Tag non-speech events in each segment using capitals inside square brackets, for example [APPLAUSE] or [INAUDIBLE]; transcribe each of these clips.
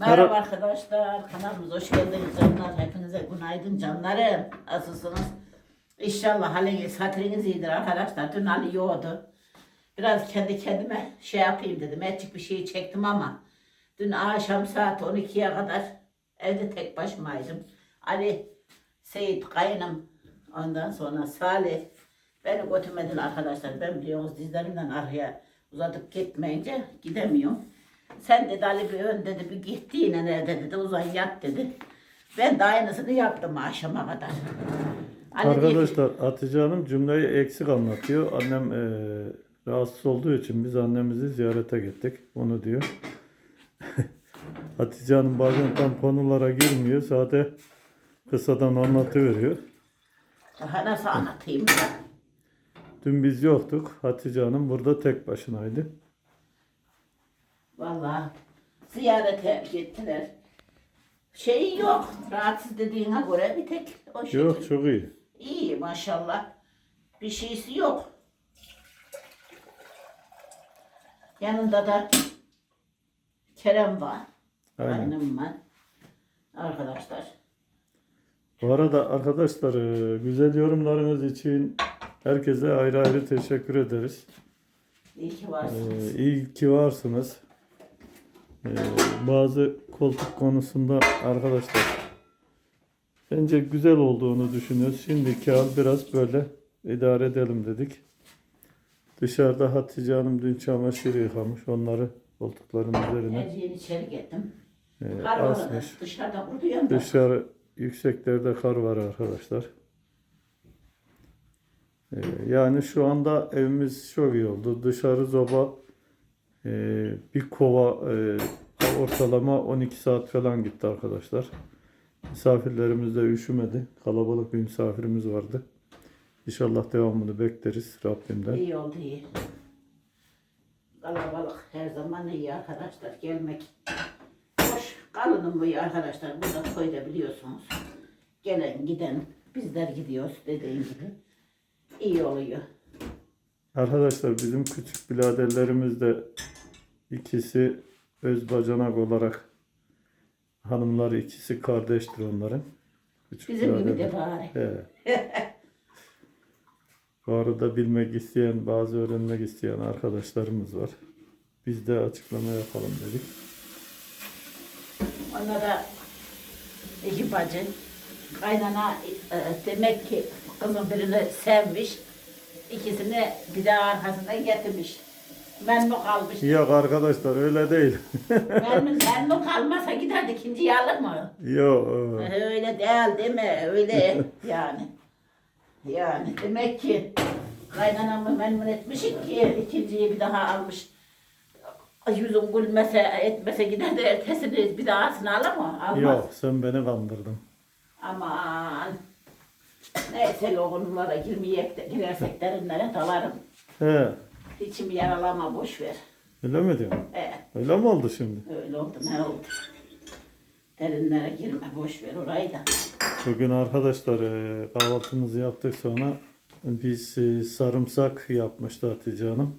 Merhaba arkadaşlar, kanalımıza hoş geldiniz canlar. Hepinize günaydın canlarım. Nasılsınız? İnşallah haliniz, hatırınız iyidir arkadaşlar. Dün Ali yoğdu. Biraz kendi kendime şey yapayım dedim. Etçik bir şey çektim ama dün akşam saat 12'ye kadar evde tek başımaydım. Ali, Seyit, Kayınım, ondan sonra Salih beni götürmediler arkadaşlar. Ben biliyorsunuz dizlerimden arkaya uzatıp gitmeyince gidemiyorum. Sen dedi Ali bir ön dedi bir gitti yine nerede dedi uzan yat dedi. Ben de aynısını yaptım akşama kadar. Ali Arkadaşlar Hatice Hanım cümleyi eksik anlatıyor. Annem eee, rahatsız olduğu için biz annemizi ziyarete gittik. Onu diyor. [LAUGHS] Hatice Hanım bazen tam konulara girmiyor. Sadece kısadan anlatıveriyor. daha nasıl anlatayım ben? Dün biz yoktuk. Hatice Hanım burada tek başınaydı. Vallahi ziyarete gittiler. Şey yok. Rahatsız dediğine göre bir tek o şey. Yok çok iyi. İyi maşallah. Bir şeysi yok. Yanında da Kerem var. Aynen. Annem var. Arkadaşlar. Bu arada arkadaşlar eee, güzel yorumlarınız için herkese ayrı ayrı teşekkür ederiz. iyi ki varsınız. Ee, iyi ki varsınız. Ee, bazı koltuk konusunda arkadaşlar bence güzel olduğunu düşünüyoruz. Şimdiki hal biraz böyle idare edelim dedik. Dışarıda Hatice Hanım dün çamaşır yıkamış. Onları koltukların üzerine Erciğini içeri gittim. e, Kar var asmış. dışarıda kuruyor da. Dışarı yükseklerde kar var arkadaşlar. Ee, yani şu anda evimiz çok iyi oldu. Dışarı zoba e, bir kova e, ortalama 12 saat falan gitti arkadaşlar. Misafirlerimiz de üşümedi. Kalabalık bir misafirimiz vardı. İnşallah devamını bekleriz Rabbimden. İyi oldu iyi. Kalabalık her zaman iyi arkadaşlar gelmek. Hoş kalının bu arkadaşlar. Burada köyde biliyorsunuz. Gelen giden bizler gidiyoruz dediğin gibi. İyi oluyor. Arkadaşlar bizim küçük biraderlerimiz de ikisi öz bacanak olarak hanımları ikisi kardeştir onların. Küçük Bizim gibi de bari. He. Bu arada bilmek isteyen, bazı öğrenmek isteyen arkadaşlarımız var. Biz de açıklama yapalım dedik. Onlara iki bacı. Kaynana e, demek ki kızın birini sevmiş. İkisini bir daha arkasından getirmiş. Memnun kalmış. Yok arkadaşlar öyle değil. memnun, memnun [LAUGHS] kalmasa giderdi ikinciyi alır mı? Yok. Öyle değil değil mi? Öyle [LAUGHS] yani. Yani demek ki kaynanamı memnun etmişik ki ikinciyi bir daha almış. Yüzün gülmese etmese gider de ertesini bir dahasını alır mı? Almaz. Yok sen beni kandırdın. Aman. Neyse o konulara girmeyek de girersek derinlere dalarım. He. İçimi yaralama boş ver. Öyle mi diyorsun? Ee, Öyle mi oldu şimdi? öyle oldu ne oldu? Derinlere girme boş ver orayı da. Bugün arkadaşlar e, kahvaltımızı yaptık sonra biz e, sarımsak yapmıştı Hatice Hanım.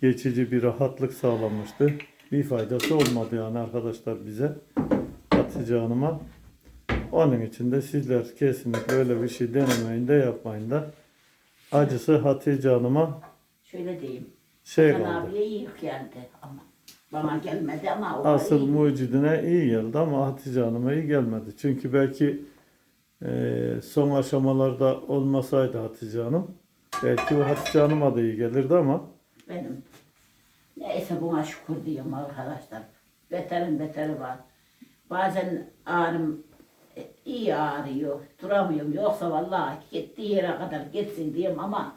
Geçici bir rahatlık sağlamıştı. Bir faydası olmadı yani arkadaşlar bize. Hatice Hanım'a. Onun için de sizler kesinlikle öyle bir şey denemeyin de yapmayın da. Acısı Hatice Hanım'a Şöyle diyeyim. şey Hasan kaldı. abiye iyi geldi ama. Bana gelmedi ama o Asıl iyi. mucidine iyi geldi ama Hatice Hanım'a iyi gelmedi. Çünkü belki e, son aşamalarda olmasaydı Hatice Hanım belki o Hatice Hanım'a da iyi gelirdi ama benim. Neyse buna şükür diyorum arkadaşlar. Beterin beteri var. Bazen ağrım e, iyi ağrıyor. Duramıyorum. Yoksa vallahi gittiği yere kadar gitsin diyorum ama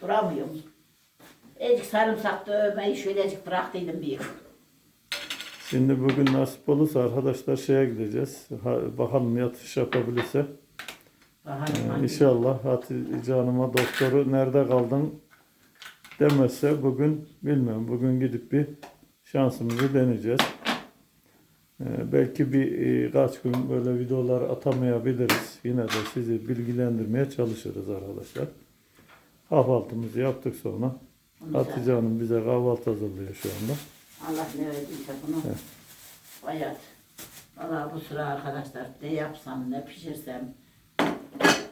duramıyorum. Ecik sarımsak dövmeyi şöylecik bıraktıydım bir. şimdi bugün nasip olursa arkadaşlar şeye gideceğiz. Ha, bakalım yatış yapabilirse. Bakalım Ee, İnşallah Hatice Hanım'a doktoru nerede kaldın demezse bugün bilmiyorum. Bugün gidip bir şansımızı deneyeceğiz. Ee, belki bir e, kaç gün böyle videolar atamayabiliriz. Yine de sizi bilgilendirmeye çalışırız arkadaşlar. Kahvaltımızı yaptık sonra. Hatice Hanım bize kahvaltı hazırlıyor şu anda. Allah ne verdiyse bunu Hayat. Valla bu sıra arkadaşlar ne yapsam ne pişirsem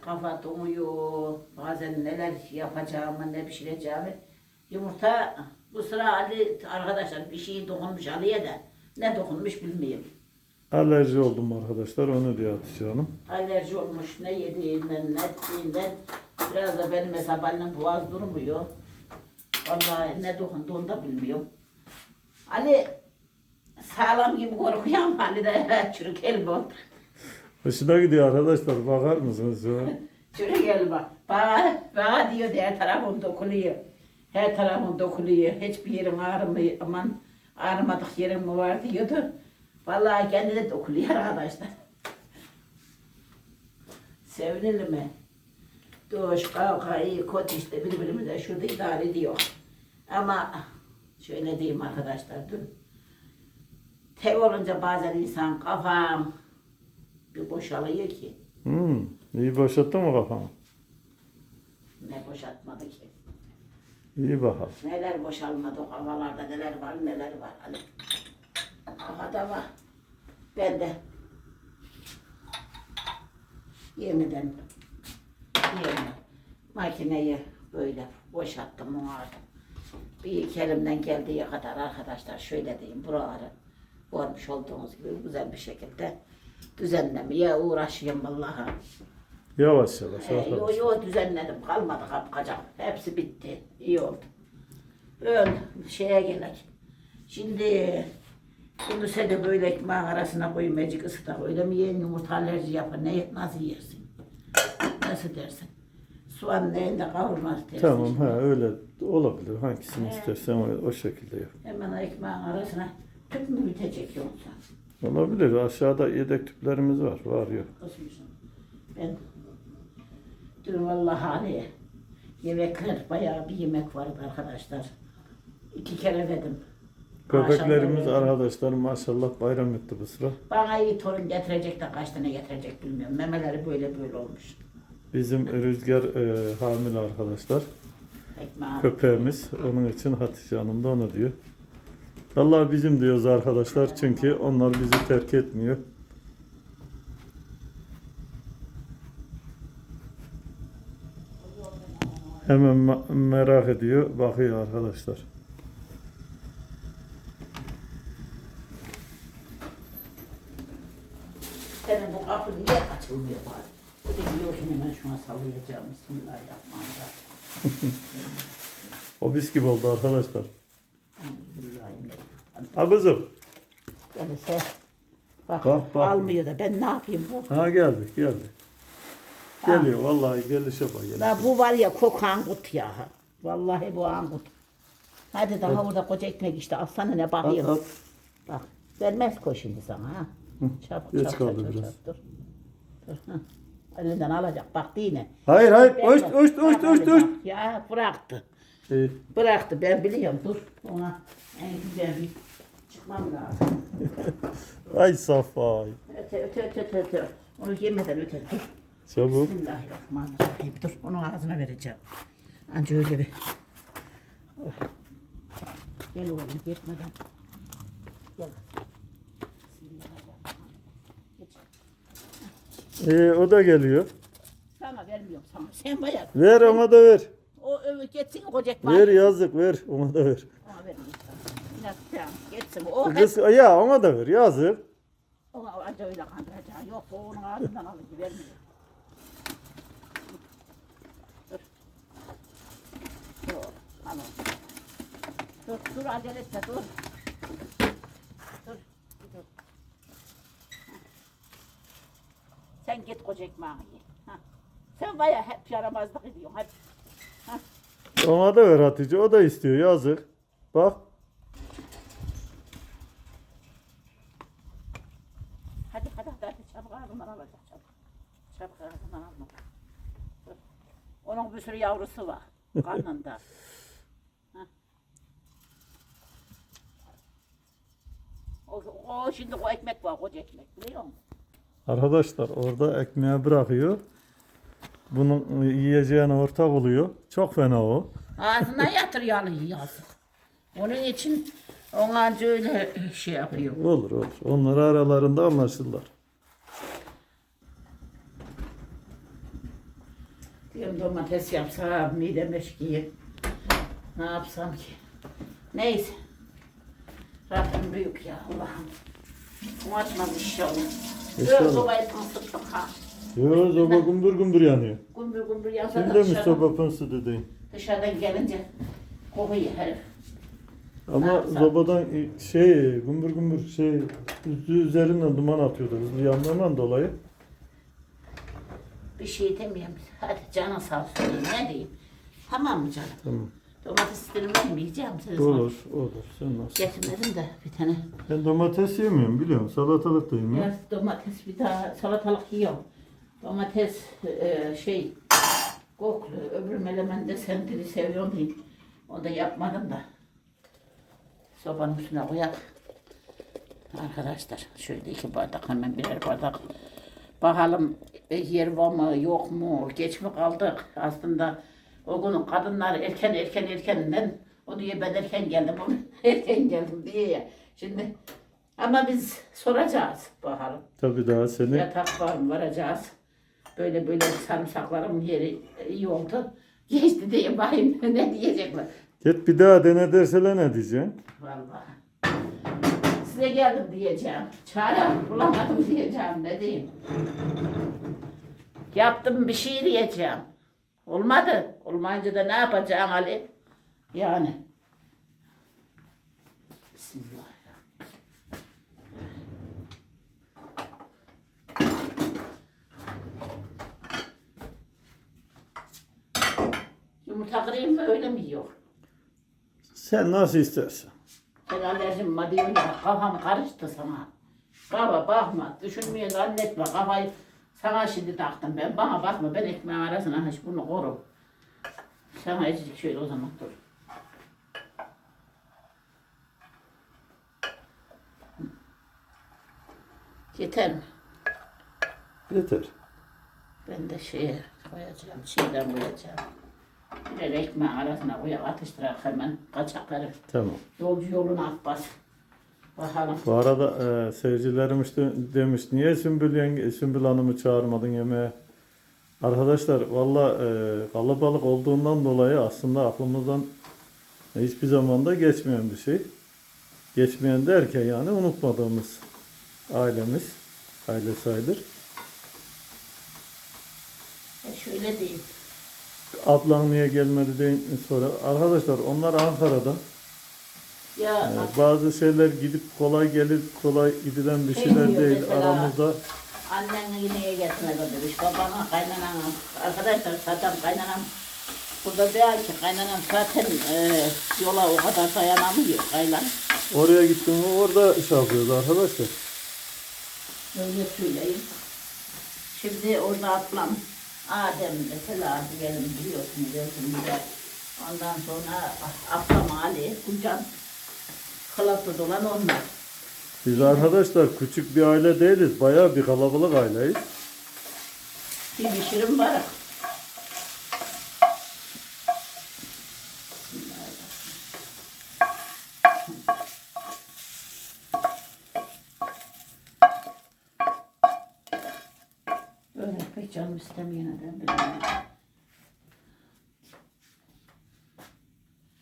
kafa donuyor. Bazen neler yapacağımı ne pişireceğimi. Yumurta bu sıra Ali arkadaşlar bir şey dokunmuş Ali'ye de ne dokunmuş bilmiyorum. Alerji oldum arkadaşlar onu diyor Hatice Hanım. Alerji olmuş ne yediğinden ne ettiğinden biraz da benim hesabımla boğaz durmuyor. Vallahi ne dokundu onu da bilmiyorum. Ali sağlam gibi korkuyor ama Ali de [LAUGHS] çürük elma. Hoşuna gidiyor arkadaşlar bakar mısınız şu [LAUGHS] an? Çürük elma. Bana, bana diyor her tarafım dokuluyor. Her tarafım dokuluyor. Hiçbir yerim ağrımıyor. Aman ağrımadık yerim mi var diyordu. Vallahi kendi de dokuluyor arkadaşlar. [LAUGHS] Sevinelim mi? Doğuş, kavga, iyi, kötü işte birbirimize şurada idare ediyor. Ama şöyle diyeyim arkadaşlar dün. Tev olunca bazen insan kafam bir boşalıyor ki. Hmm, iyi boşalttı mı kafamı? Ne boşaltmadı ki. İyi bakalım. Neler boşalmadı o havalarda neler var neler var. Hani. Havada var. Ben de yeniden yeniden makineyi böyle boşalttım o arada. Bir elimden geldiği kadar arkadaşlar şöyle diyeyim buraları görmüş olduğunuz gibi güzel bir şekilde düzenlemeye uğraşıyorum vallahi. Yavaş yavaş Ee, yo yo düzenledim. Kalmadı kapkacak. Hepsi bitti. İyi oldu. Ön şeye gelek. Şimdi bunu sen de böyle ekmeğin arasına koy mecik ısıta. Öyle mi yiyin yumurta alerji yapar. Ne, nasıl yersin? Nasıl dersin? Soğan neyinde kavrulmaz dersin. Tamam ha öyle olabilir. Hangisini istersen o, o şekilde yap. Hemen ekmeğin arasına tüp mü bitecek yoksa? Olabilir. Aşağıda yedek tüplerimiz var. Var yok. Kısmışım. Ben dün vallahi hani yemekler bayağı bir yemek vardı arkadaşlar. İki kere verdim. Köpeklerimiz Maşallah. arkadaşlar maşallah bayram etti bu sıra. Bana iyi torun getirecek de kaç tane getirecek bilmiyorum. Memeleri böyle böyle olmuş. Bizim Rüzgar e, hamile arkadaşlar. Ekmeği. Köpeğimiz. Onun için Hatice Hanım da onu diyor. Vallahi bizim diyoruz arkadaşlar çünkü onlar bizi terk etmiyor. Hemen merak ediyor, bakıyor arkadaşlar. Senin bu kapı niye açılmıyor bari? Bu da biliyorsun hemen sallayacağım. Bismillahirrahmanirrahim. [LAUGHS] O gibi oldu arkadaşlar. Kızım. Yani sen bak, Bak, bak. almıyor da ben ne yapayım bu? Ha geldi, geldi. Geliyor vallahi gelişe bak. gelişe. La bu var ya kok angut ya. Vallahi bu angut. Hadi daha orada koca ekmek işte alsana ne At, bakayım. at. Bak vermez koy şimdi sana ha. Çabuk geç çabuk kaldı çabuk biraz. çabuk dur. Dur. Elinden alacak bak yine. Hayır hayır, bak hoş hadi hoş. bak. Ya bıraktı. İyi. Bıraktı ben biliyorum dur ona en güzel bir çıkmam lazım. [LAUGHS] Ay Safay. Öte öte öte öte öte. Onu yemeden öte dur. Çabuk. Bismillahirrahmanirrahim. Dur onun ağzına vereceğim. Anca öyle bir. Oh. Gel oğlum gitmeden. Gel. Bismillahirrahmanirrahim. Geç. Ee, o da geliyor. Sana vermiyorum sana. Sen bayağı. Ver ona da ver. O ömür geçsin kocak Ver yazık ver. Ona da ver. Ona vermiyorum sana. Biraz tamam geçsin. O hep Kız, ya ona da ver yazık. ona anca öyle kandıracağım. Yok o onun ağzından alır vermiyor. Dur. Dur. Dur acele etme. Dur. Dur. Sen git koca ekmeğini ye. Ha. Sen baya hep yaramazlık ediyorsun. Hadi. Ona da ver Hatice. O da istiyor yazık. Bak. Hadi hadi hadi, hadi çabuk ağzından alacak çabuk. Çabuk ağzından alma. Dur. Onun bir sürü yavrusu var [LAUGHS] karnında. O, o şimdi o ekmek var koca ekmek biliyor musun? Arkadaşlar orada ekmeği bırakıyor. Bunun yiyeceğine ortak oluyor. Çok fena o. Ağzına yatırıyor yazık. Onun için Onlar öyle şey yapıyor. Olur olur. Onlar aralarında anlaşırlar. Diyorum domates yapsam, midem eşkiyim. Ne yapsam ki? Neyse. Rabbim büyük ya Allah'ım. Umatmaz inşallah. Böyle sobayı tanıttık ha. Yo soba gümbür gümbür yanıyor. Gümbür gümbür yansa Sen da de mi dışarıdan, soba pınsı dedin? dışarıdan gelince kokuyor herif. Ama yapsam? sobadan şey gümbür gümbür şey üstü üzerinden duman atıyordu hızlı yandığından dolayı. Bir şey demiyorum. Hadi canın sağ olsun. Ne diyeyim? Tamam mı canım? Tamam. Domates istedim ben yiyeceğim. Siz Olur olur. Sen nasıl? Getirmedim de bir tane. Ben domates yemiyorum biliyorum. Salatalık da yemiyorum. Biraz domates bir daha salatalık yiyorum. Domates e, şey koklu. Öbür melemende sendiri seviyorum diye. Onu da yapmadım da. Sobanın üstüne koyak. Arkadaşlar şöyle iki bardak hemen birer bardak. Bakalım e, yer var mı yok mu geç mi kaldık aslında o günün kadınlar erken erken erkeninden o diye ben erken geldim onu [LAUGHS] erken geldim diye ya. Şimdi ama biz soracağız bakalım. Tabii daha seni Yatak var mı varacağız. Böyle böyle sarımsaklarım yeri iyi oldu. Geçti diye bakayım [LAUGHS] ne diyecekler. git bir daha dene derseler ne diyeceksin? Vallahi. Size geldim diyeceğim. Çare bulamadım diyeceğim ne diyeyim. Yaptım bir şey diyeceğim. Olmadı. Olmayınca da ne yapacaksın Ali? Yani. Bismillahirrahmanirrahim. Yumurta kırayım mı öyle mi yiyor? Sen nasıl istersen. Ben alerjim diyor ya kafam karıştı sana. Kafa bakma, düşünmeye zannetme kafayı sana şimdi taktım ben. Bana bakma ben ekmeğin arasına hiç bunu korum. Sana azıcık şöyle o zaman dur. Yeter mi? Yeter. Ben de şeye koyacağım, şeyden koyacağım. Birer ekmeğin arasına koyup atıştırarak hemen kaçak herif. Tamam. Yolcu yoluna at bas. Bakalım. Bu arada e, seyircilerim işte demiş niye Sümbül, yenge, Sümbül Hanım'ı çağırmadın yemeğe? Arkadaşlar valla e, kalabalık olduğundan dolayı aslında aklımızdan hiçbir zaman da geçmeyen bir şey. Geçmeyen derken yani unutmadığımız ailemiz, aile sayılır. E şöyle diyeyim. Ablan niye gelmedi deyin sonra. Arkadaşlar onlar Ankara'da. Ya E, bazı şeyler gidip kolay gelir, kolay gidilen bir Şey şeyler diyor değil. mesela, Aramızda annen yine getirmedi demiş. Babana kaynanam. Arkadaşlar zaten kaynanam burada diyor ki kaynanam zaten e, yola o kadar dayanamıyor kaylan. Oraya gittim mi orada şey yapıyoruz arkadaşlar. Öyle söyleyeyim. Şimdi orada ablam Adem mesela diyelim bir de. Ondan sonra ablam Ali, Kucan, Kılatı dolan onlar. Biz arkadaşlar küçük bir aile değiliz. Bayağı bir kalabalık aileyiz. Bir pişirim var. Böyle pek canım istemiyor neden bilmiyorum.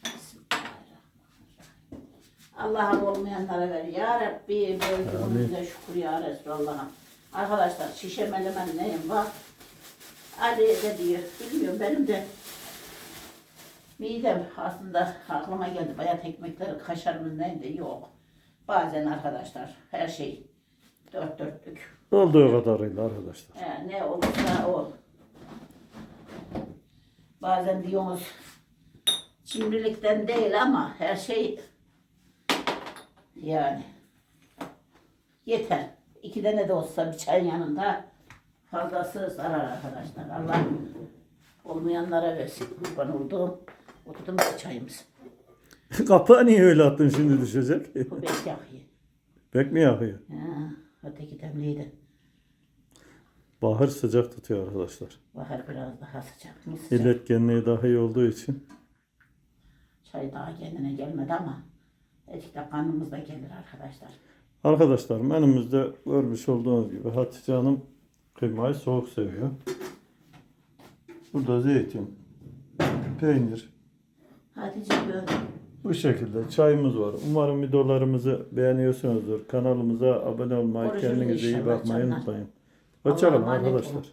Bismillahirrahmanirrahim. Allah'ım olmayanlara ver ya Rabbi. Böyle şükür ya Resulallah'ım. Arkadaşlar şişe melemen neyim var? Ali de diyor. Bilmiyorum benim de midem aslında aklıma geldi. Bayat ekmekleri kaşarımız neydi? Yok. Bazen arkadaşlar her şey dört dörtlük. Olduğu kadarıyla arkadaşlar. He, ne olursa o. Bazen diyorsunuz cimrilikten değil ama her şey yani yeter. İki tane de olsa bir çayın yanında fazlası zarar arkadaşlar. Allah olmayanlara versin. Kurban olduğum oturdum bir çayımız. [LAUGHS] Kapağı niye öyle attın şimdi düşecek? Bu bek yakıyor. Pek mi yakıyor? Ha, öteki demliydi. Bahar sıcak tutuyor arkadaşlar. Bahar biraz daha sıcak. mı sıcak? İletkenliği daha iyi olduğu için. Çay daha kendine gelmedi ama Etikte kanımız da gelir arkadaşlar. Arkadaşlar menümüzde görmüş olduğunuz gibi Hatice Hanım kıymayı soğuk seviyor. Burada zeytin, peynir, Hatice böyle. bu şekilde çayımız var. Umarım videolarımızı beğeniyorsunuzdur. Kanalımıza abone olmayı, Görüşürüz kendinize iyi inşallah bakmayı canlar. unutmayın. Hoşçakalın Allah'a emanet olun. arkadaşlar.